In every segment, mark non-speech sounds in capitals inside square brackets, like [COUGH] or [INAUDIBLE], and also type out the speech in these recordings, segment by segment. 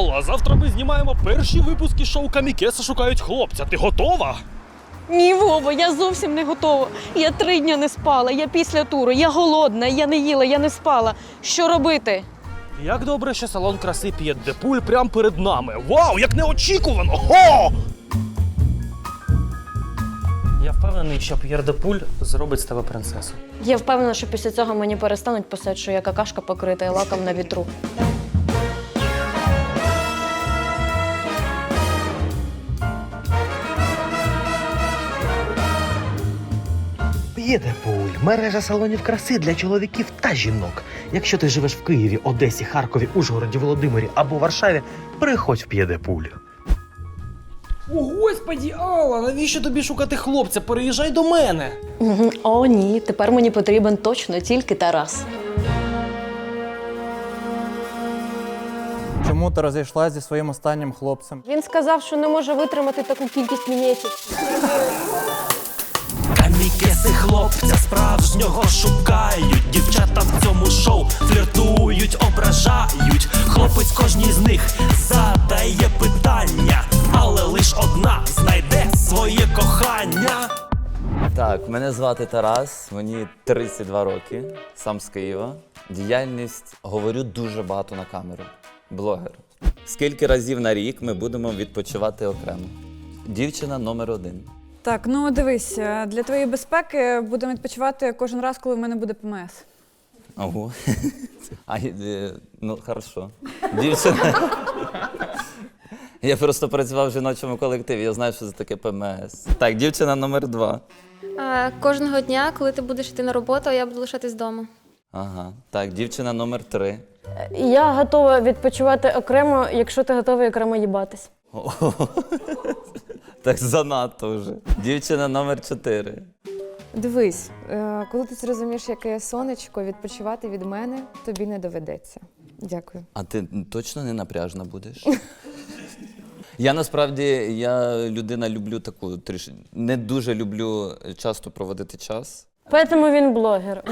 Алла, завтра ми знімаємо перші випуски шоу Камікеса шукають хлопця. Ти готова? Ні, Вова, я зовсім не готова. Я три дня не спала. Я після туру, я голодна, я не їла, я не спала. Що робити? Як добре, що салон краси п'є Депуль прямо перед нами. Вау, як неочікувано! Хо! Я впевнений, що П'єр Депуль зробить з тебе принцесу. Я впевнена, що після цього мені перестануть писати, що я какашка покрита і лаком на вітру. П'єдепуль мережа салонів краси для чоловіків та жінок. Якщо ти живеш в Києві, Одесі, Харкові, Ужгороді, Володимирі або Варшаві, приходь в П'єдепуль. О, господі, Алла, навіщо тобі шукати хлопця? Переїжджай до мене. О, ні, тепер мені потрібен точно тільки Тарас. Чому ти розійшлася зі своїм останнім хлопцем? Він сказав, що не може витримати таку кількість мінетів. Хлопця справжнього шукають. Дівчата в цьому шоу фліртують, ображають. Хлопець кожній з них задає питання, але лиш одна знайде своє кохання. Так, мене звати Тарас, мені 32 роки, сам з Києва. Діяльність говорю дуже багато на камеру. Блогер. Скільки разів на рік ми будемо відпочивати окремо? Дівчина номер один. Так, ну дивись, е, для твоєї безпеки будемо відпочивати кожен раз, коли в мене буде ПМС. Ого. [LAUGHS] А, е, ну, хорошо. Дівчина. Я просто працював в жіночому колективі, я знаю, що це таке ПМС. Так, дівчина номер два. А, кожного дня, коли ти будеш йти на роботу, а я буду лишатись вдома. Ага. Так, дівчина номер три. Я готова відпочивати окремо, якщо ти готовий окремо їбатись. О, [LAUGHS] Так занадто вже. Дівчина номер 4. Дивись, е, коли ти зрозумієш, яке я сонечко, відпочивати від мене тобі не доведеться. Дякую. А ти точно не напряжна будеш? [LAUGHS] Я насправді я людина люблю таку трішки. Не дуже люблю часто проводити час. Тому він блогер.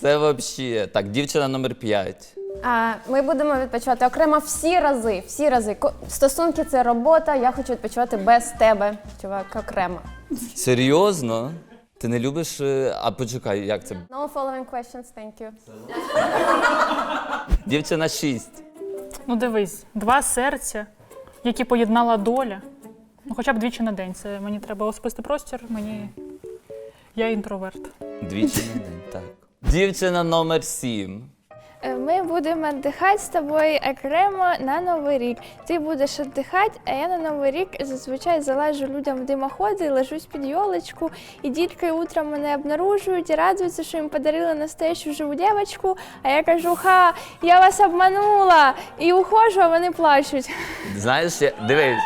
Це взагалі. Так, дівчина номер 5. А, ми будемо відпочивати окремо всі рази. Всі рази. Ко- Стосунки це робота. Я хочу відпочивати без тебе, чувак, окремо. Серйозно? Ти не любиш. е, А почекай, як це? No following questions, thank you. Дівчина 6. Ну дивись, два серця, які поєднала доля. Ну, хоча б двічі на день. Це мені треба особистий простір, мені. Я інтроверт. Двічі на день, так. Дівчина номер 7. Е, Ми будемо віддихати з тобою окремо на Новий рік. Ти будеш віддихати, а я на Новий рік зазвичай залежу людям в димоходи, лежусь під йолочку, і дітки утром мене обнаружують і радуються, що їм подарили настоящу живу дівчинку. А я кажу, ха, я вас обманула! І ухожу, а вони плачуть. Знаєш, я... дивись,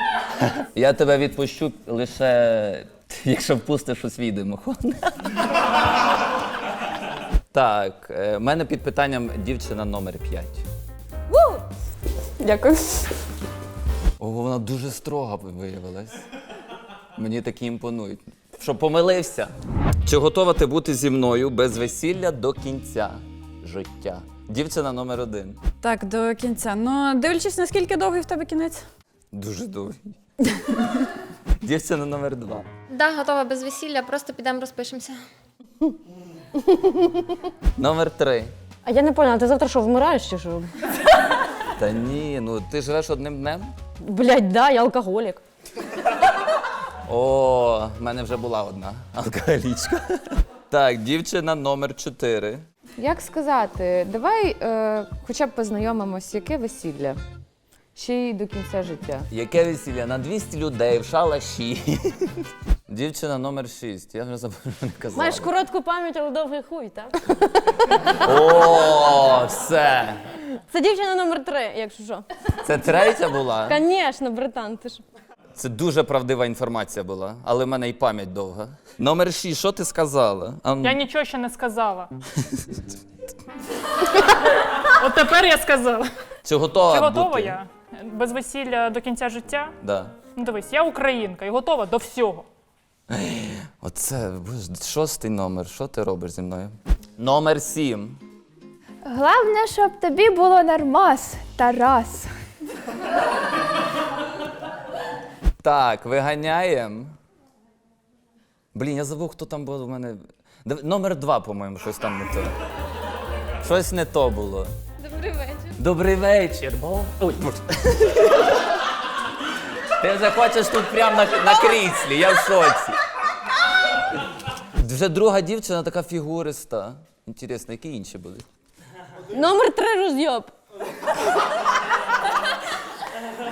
я тебе відпущу лише, [LAUGHS] якщо впустиш у свій димохон. Так, е, мене під питанням дівчина номер 5. Дякую. Ого, вона дуже строга виявилась. Мені такі імпонують. Що, помилився? Чи готова ти бути зі мною без весілля до кінця життя? Дівчина номер один. Так, до кінця. Ну, дивлячись, наскільки довгий в тебе кінець. Дуже довгий. Дівчина номер два. Да, готова без весілля, просто підемо розпишемося. Номер три. А я не поняла, ти завтра що, вмираєш чи що? Та ні, ну ти живеш одним днем? Блять, да, я алкоголік. О, в мене вже була одна алкоголічка. Так, дівчина номер 4. Як сказати, давай е, хоча б познайомимось, яке весілля? Ще й до кінця життя. Яке весілля? На 200 людей в шалаші. Дівчина номер 6. Я вже забув, що не казав. Маєш коротку пам'ять, але довгий хуй, так? О, все. Це дівчина номер три, якщо що. Це третя була. Звісно, братан, ти ж. Це дуже правдива інформація була, але в мене і пам'ять довга. Номер 6, що ти сказала? А, ну, Я нічого ще не сказала. От тепер я сказала. Чи готова? Чи готова бути? я? Без весілля до кінця життя? Да. Ну дивись, я українка і готова до всього. Оце боже, шостий номер. Що ти робиш зі мною? Номер 7. Головне, щоб тобі було нормас, Тарас. Так, виганяємо. Блін, я забув, хто там був у мене. Дав- Номер два, по-моєму, щось там не то. Щось не то було. Добрий вечір. Добрий вечір. Бо... Ой, боже. Ти вже хочеш тут прямо на, на кріслі, я в шоці. Вже друга дівчина така фігуриста. Інтересно, які інші були? Номер три роз'єб.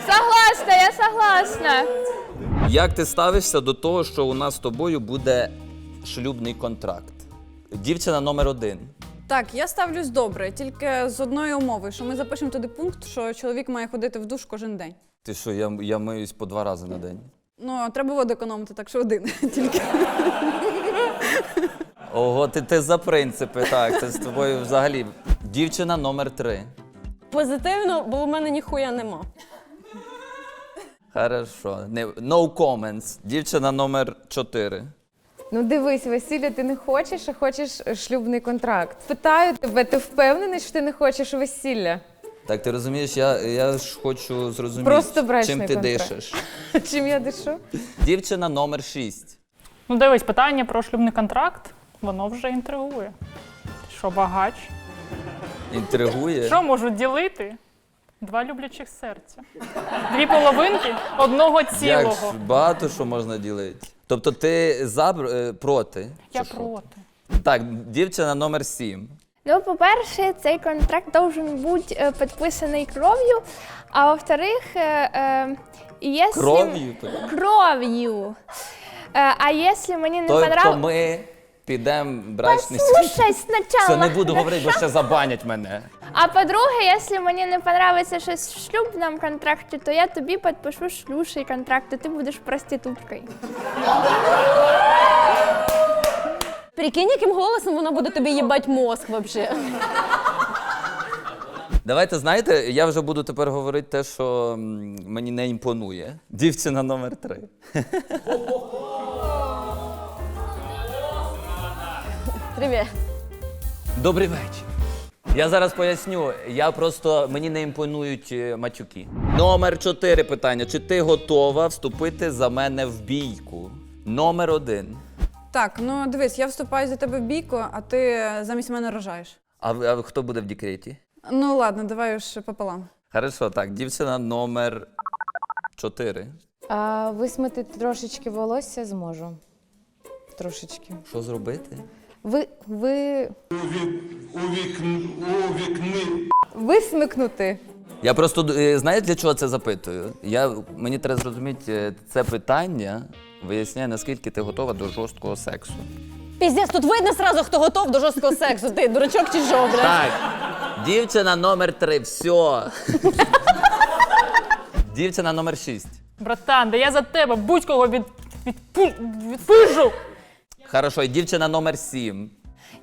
Согласна, я согласна. Як ти ставишся до того, що у нас з тобою буде шлюбний контракт? Дівчина номер один. Так, я ставлюсь добре, тільки з одної умови, що ми запишемо туди пункт, що чоловік має ходити в душ кожен день. Ти що, я, я миюсь по два рази на день. Ну, треба воду економити, так що один [LAUGHS] тільки. Ого, ти, ти за принципи, так. Це з тобою взагалі. Дівчина номер три. Позитивно, бо в мене ніхуя нема. Хорошо. Не, no comments. Дівчина номер чотири. Ну дивись, весілля ти не хочеш, а хочеш шлюбний контракт. Питаю тебе, ти впевнений, що ти не хочеш весілля? Так, ти розумієш, я, я ж хочу зрозуміти, Просто брачний чим ти контракт. дишиш. [LAUGHS] Чим я дишу? Дівчина номер шість. Ну, дивись, питання про шлюбний контракт, воно вже інтригує. Що багач? Інтригує. Що можуть ділити два люблячих серця? Дві половинки одного Як цілого. ж багато що можна ділити. Тобто ти за е, проти? Я чи що? проти. Так, дівчина номер сім. Ну, по-перше, цей контракт должен бути е, підписаний кров'ю, а во-вторых, е, е, якщо... Кров'ю? Кров'ю. Е, а якщо мені не Тобто понравилось... ми підемо брачний Послушай Все, спочатку. не буду говорити, бо ще забанять мене. А по-друге, якщо мені не понравиться щось в шлюбному контракті, то я тобі підпишу шлюший контракт, і ти будеш проституткою. Прикинь, яким голосом вона буде тобі їбать мозг вообще. Давайте знаєте, я вже буду тепер говорити те, що м, мені не імпонує. Дівчина номер три. Привіт. Добрий вечір. Я зараз поясню. Я просто мені не імпонують е, матюки. Номер чотири питання. Чи ти готова вступити за мене в бійку? Номер один. Так, ну дивись, я вступаю за тебе в бійку, а ти замість мене рожаєш. А, а хто буде в декреті? Ну ладно, давай уж пополам. Хорошо, так, дівчина номер чотири. А висмити трошечки волосся зможу. Трошечки. Що зробити? Ви. ви... у вік у вікн у вікни Висмикнути. Я просто е, знаєте, для чого це запитую? Я, мені треба зрозуміти, е, це питання виясняє, наскільки ти готова до жорсткого сексу. Піздець, тут видно сразу, хто готов до жорсткого сексу. Ти дурачок чи що, блядь? Так, дівчина номер три, все. Дівчина номер шість. Братан, да я за тебе будь-кого від, відпу, відпижу. Хорошо, і дівчина номер сім.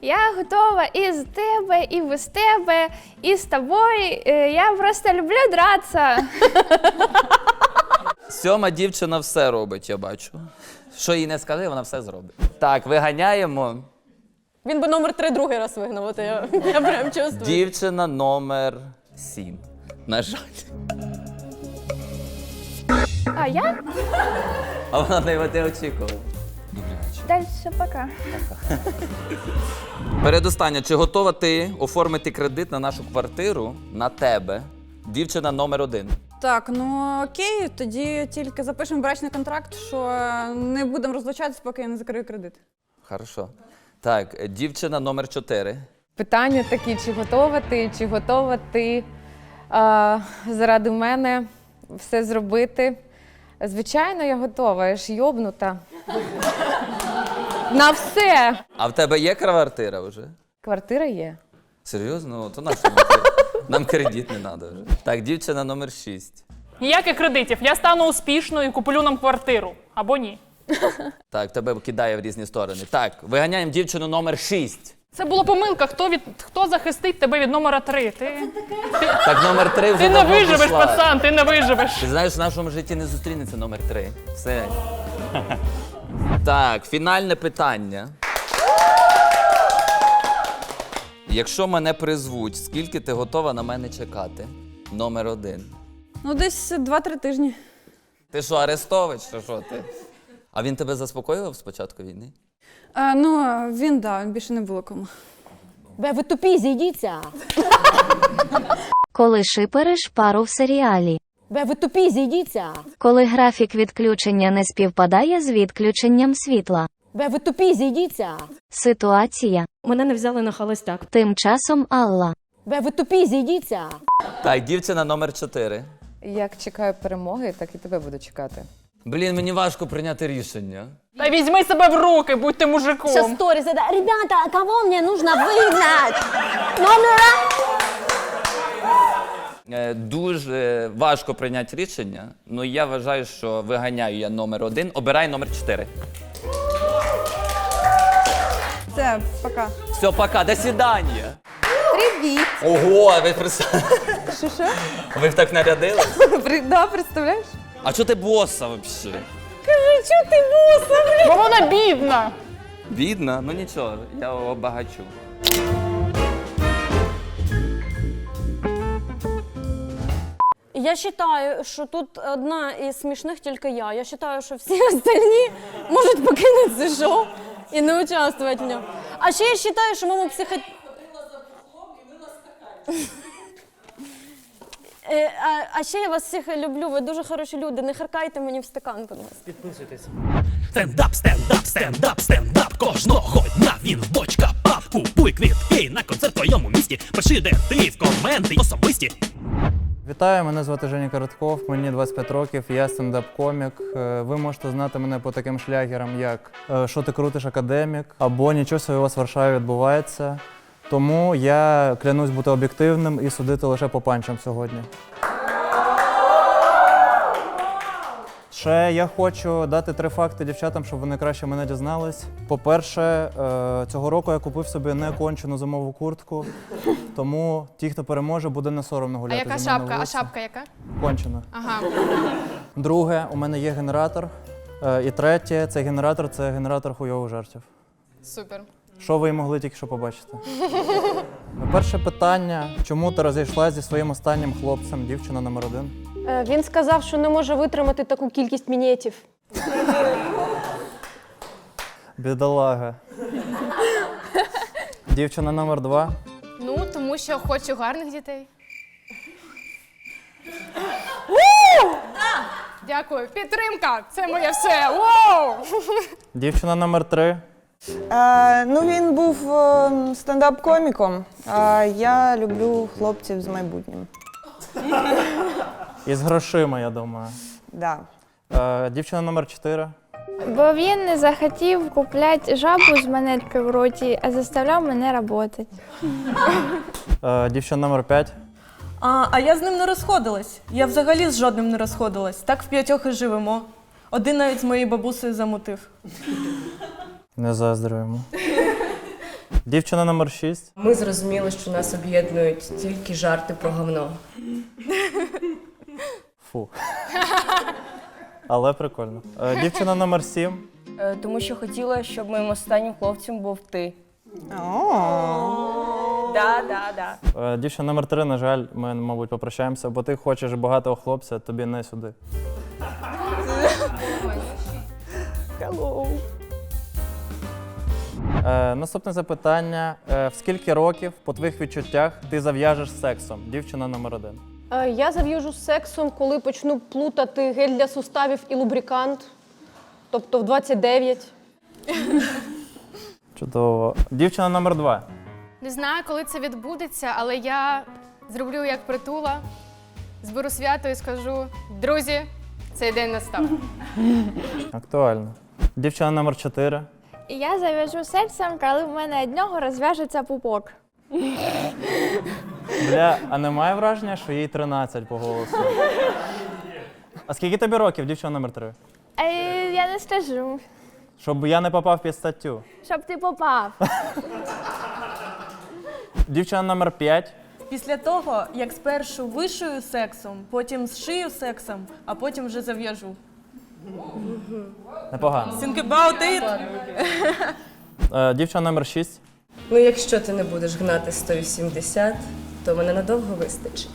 Я готова і з тебе, і без тебе, і з тобою. Е, Я просто люблю драться. [LAUGHS] Сьома дівчина все робить, я бачу. Що їй не скажи, вона все зробить. Так, виганяємо. Він би номер три другий раз вигнав, от я, [LAUGHS] я прям чувствую. Дівчина номер сім. На жаль. А я? А вона не не очікувала. Дальше пока. [LAUGHS] Передостання, чи готова ти оформити кредит на нашу квартиру на тебе? Дівчина номер один. Так, ну окей, тоді тільки запишемо брачний контракт, що не будемо розлучатися, поки я не закрию кредит. Хорошо. Так, дівчина номер чотири. Питання такі: чи готова ти, чи готова ти а, заради мене все зробити? Звичайно, я готова, я ж йобнута. На все. А в тебе є квартира вже? Квартира є. Серйозно? То нащо нам кредит? Нам кредит не треба вже. Так, дівчина номер шість. Ніяких кредитів. Я стану успішною і куплю нам квартиру. Або ні. Так, тебе кидає в різні сторони. Так, виганяємо дівчину номер шість. Це була помилка. Хто від хто захистить тебе від номера три? Ти, Так, номер три вже ти не давно виживеш, пішла. пацан, ти не виживеш. Ти знаєш, в нашому житті не зустрінеться номер три. Все. [LAUGHS] Так, фінальне питання. Якщо мене призвуть, скільки ти готова на мене чекати? Номер один. Ну, десь 2-3 тижні. Ти що, Арестович, чи що ти? А він тебе заспокоював з початку війни? А, ну, він, да, він більше не було кому. Бе, ви тупі, зійдіться. Коли шипериш пару в серіалі. Бе, ви тупі, зійдіться. Коли графік відключення не співпадає з відключенням світла. Бе, ви тупі, зійдіться. Ситуація. Мене не взяли на холостяк. Тим часом Алла. Бе, ви тупі, зійдіться. Так, дівчина номер 4. Як чекаю перемоги, так і тебе буду чекати. Блін, мені важко прийняти рішення. Та візьми себе в руки, будьте мужиком. Сейчас сторис, это, ребята, кого мне нужно выгнать? Номера? Е, Дуже важко прийняти рішення, але я вважаю, що виганяю я номер один. Обирай номер 4. Все, пока. Все, пока, до свидання. Привіт! Ого, а ви представ... Що що? Ви так нарядили? Да, представляєш? А чого ти боса взагалі? Бо вона бідна. Бідна? Ну нічого, я обагачу. Я считаю, що тут одна із смішних тільки я. Я считаю, що всі [LAUGHS] остальні можуть покинути це шоу і не участвувати в ньому. А ще я вважаю, що моєму психо... [LAUGHS] Е, А, а ще я вас всіх люблю, ви дуже хороші люди. Не харкайте мені в стакан, будь ласка. Підписуйтесь. Стендап, стендап, стендап, стендап кожного дня він в бочка пап. Купуй квітки на концерт в твоєму місті. Пиши, де ти в коменти особисті. Вітаю, мене звати Женя Коротков, мені 25 років, я стендап-комік. Е, Ви можете знати мене по таким шлягерам, як е, Що ти крутиш академік або Нічого собі у вас в Варшаві відбувається. Тому я клянусь бути об'єктивним і судити лише по панчам сьогодні. Ще я хочу дати три факти дівчатам, щоб вони краще мене дізнались. По-перше, е, цього року я купив собі некончену зимову куртку, тому ті, хто переможе, буде не соромно гуляти. А яка на шапка? А шапка яка? Кончена. Ага. Друге, у мене є генератор. Е, І третє, цей генератор це генератор хуйових жартів. Супер. Що ви могли тільки що побачити? Перше питання: чому ти розійшлася зі своїм останнім хлопцем, дівчина номер один? Е, Він сказав, що не може витримати таку кількість мінетів. Бідолага. Дівчина номер два. Ну, тому що хочу гарних дітей. Дякую. Підтримка! Це моє все. Воу! Дівчина номер три. Е, ну, він був е, стендап-коміком, а я люблю хлопців з майбутнім. І з грошима, я думаю. Да. Е, Дівчина номер чотири. Бо він не захотів купляти жабу з монеткою в роті, а заставляв мене працювати. Е, Дівчина номер п'ять. А, а я з ним не розходилась. Я взагалі з жодним не розходилась. Так в п'ятьох і живемо. Один навіть з моєю бабусею замутив. Не заздрюємо. Дівчина номер шість. Ми зрозуміли, що нас об'єднують тільки жарти про говно. Фу. [LAUGHS] Але прикольно. Е, дівчина номер 7. Е, тому що хотіла, щоб моїм останнім хлопцем був ти. Да, да, да. Е, дівчина номер 3, на жаль, ми, мабуть, попрощаємося, бо ти хочеш багатого хлопця, тобі не сюди. [LAUGHS] Е, Наступне запитання: Е, в скільки років, по твоїх відчуттях, ти зав'яжеш сексом? Дівчина номер один. Я зав'яжу з сексом, коли почну плутати гель для суставів і лубрикант. Тобто в 29. [LAUGHS] Чудово. Дівчина номер два. Не знаю, коли це відбудеться, але я зроблю як притула, зберу свято і скажу: друзі, цей день настав. [LAUGHS] Актуально. Дівчина номер чотири. І я зав'яжу сексом, коли в мене одного розв'яжеться пупок. [LAUGHS] Бля, а немає враження, що їй 13 по голосу. А скільки тобі років, дівчина номер три? Е, я не скажу, Щоб я не попав під статтю. щоб ти попав. Дівчина номер 5. Після того, як спершу вишию сексом, потім зшию сексом, а потім вже зав'яжу. Непогано. Think about it! Е, дівчина номер 6. Ну, якщо ти не будеш гнати 180, то мене надовго вистачить.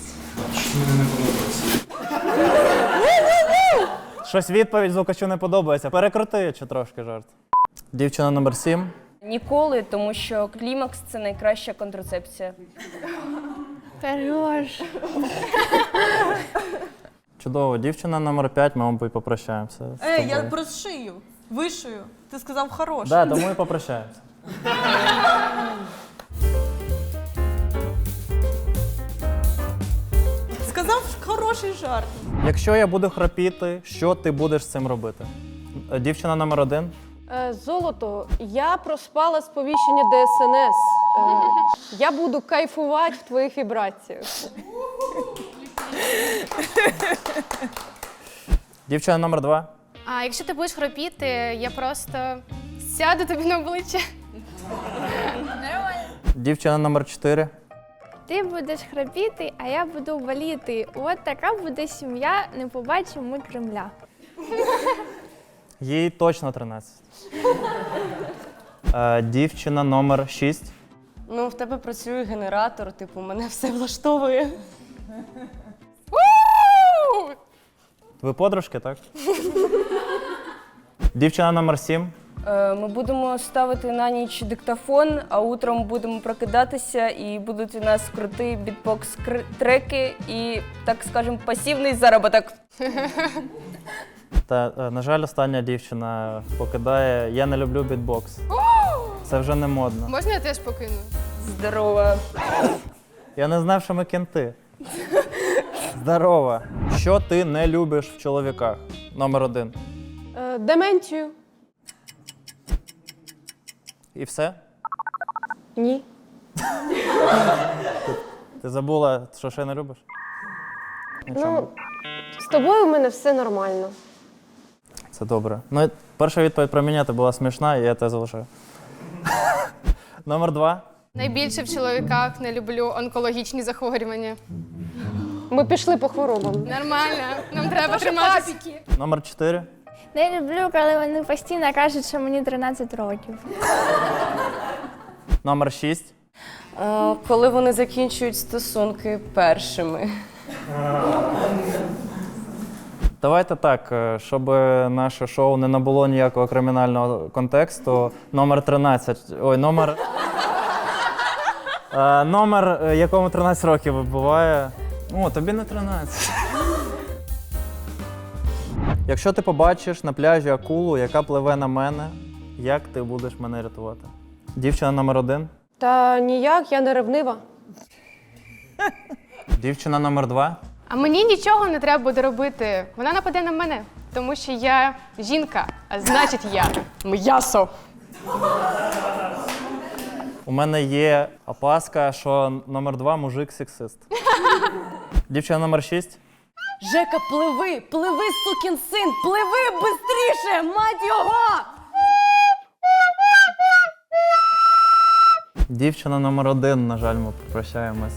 Щось відповідь звукачу не подобається. Перекрути чи трошки жарт. Дівчина номер 7. Ніколи, тому що клімакс це найкраща контрацепція. Хорош. Чудово. Дівчина номер 5, ми, мабуть, попрощаємося. Ей, я тобою. про шию, вишию. Ти сказав хороше. Да, тому і попрощаємося. Сказав хороший жарт. Якщо я буду храпіти, що ти будеш з цим робити? Е, Дівчина номер один. Е, Золото, я проспала сповіщення ДСНС. Е, Я буду кайфувати в твоїх вібраціях. Дівчина номер два. А якщо ти будеш хропіти, я просто сяду тобі на обличчя. Дівчина номер 4. Ти будеш храпіти, а я буду боліти. От така буде сім'я, не побачимо ми Кремля. Їй точно 13. Е, Дівчина номер 6. Ну, в тебе працює генератор, типу, мене все влаштовує. Ви подружки, так? Дівчина номер 7. Е, Ми будемо ставити на ніч диктофон, а утром будемо прокидатися і будуть у нас крутий бітбокс треки і, так скажемо, пасивний заробіток. Та, е, на жаль, остання дівчина покидає. Я не люблю бітбокс. Це вже не модно. Можна я теж покину? Здорово. Я не знав, що ми кенти. Здорово. Що ти не любиш в чоловіках? Номер один. Е, Деменцію. І все? Ні. [LAUGHS] Ти забула, що ще не любиш? Ну, з тобою в мене все нормально. Це добре. Ну, перша відповідь про міняти була смішна, і я те залишаю. [LAUGHS] Номер два. Найбільше в чоловіках не люблю онкологічні захворювання. Ми пішли по хворобам. Нормально, нам треба триматися. Номер чотири. Не люблю, коли вони постійно кажуть, що мені 13 років. [LAUGHS] Номер шість. Е, Коли вони закінчують стосунки першими. Давайте так, е, щоб наше шоу не набуло ніякого кримінального контексту. Номер 13. Ой, номер. [LAUGHS] Е, номер, е, якому 13 років буває. О, тобі не 13. Якщо ти побачиш на пляжі акулу, яка пливе на мене, як ти будеш мене рятувати? Дівчина номер один. Та ніяк, я не ревнива. Дівчина номер два. А мені нічого не треба буде робити. Вона нападе на мене, тому що я жінка, а значить я м'ясо. У мене є опаска, що номер два мужик сексист. [LAUGHS] Дівчина номер шість. Жека, пливи, пливи, сукін син, пливи бистріше, мать його! Дівчина номер один, на жаль, ми попрощаємось.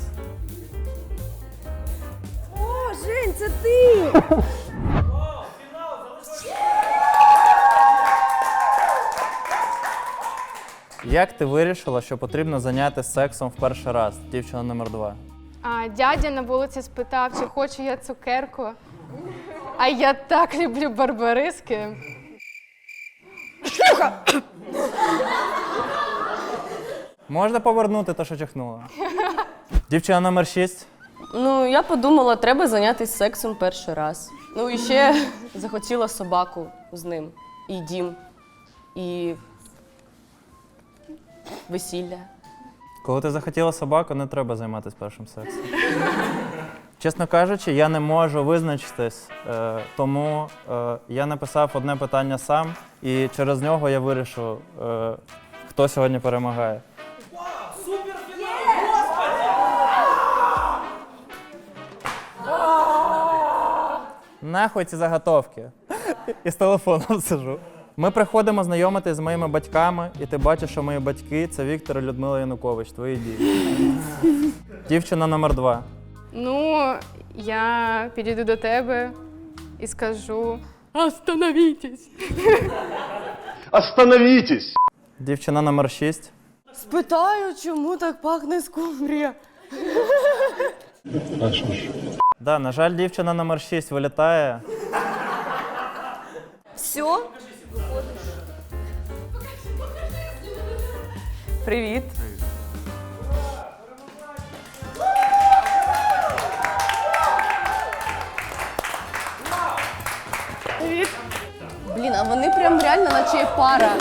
О, Жень, це ти! Як ти вирішила, що потрібно зайнятися сексом в перший раз? Дівчина номер два. А дядя на вулиці спитав, чи хочу я цукерку. А я так люблю барбариски. Можна повернути те, що чихнула? Дівчина номер шість. Ну, я подумала, треба зайнятися сексом перший раз. Ну і ще захотіла собаку з ним. І дім, і весілля. Коли ти захотіла собаку, не треба займатися першим сексом. Чесно кажучи, я не можу визначитись, е, тому е, я написав одне питання сам, і через нього я вирішу, е, хто сьогодні перемагає. Нахуй ці заготовки. І з телефоном сижу. Ми приходимо знайомитись з моїми батьками, і ти бачиш, що мої батьки це Віктор і Людмила Янукович, твої дії. Дівчина номер два. Ну, я підійду до тебе і скажу: Остановітесь! Остановитесь! Дівчина номер шість. Спитаю, чому так пахне скумбрія. Да, на жаль, дівчина номер 6 вилітає. Все. Привіт. Блін, а вони прям реально наче пара.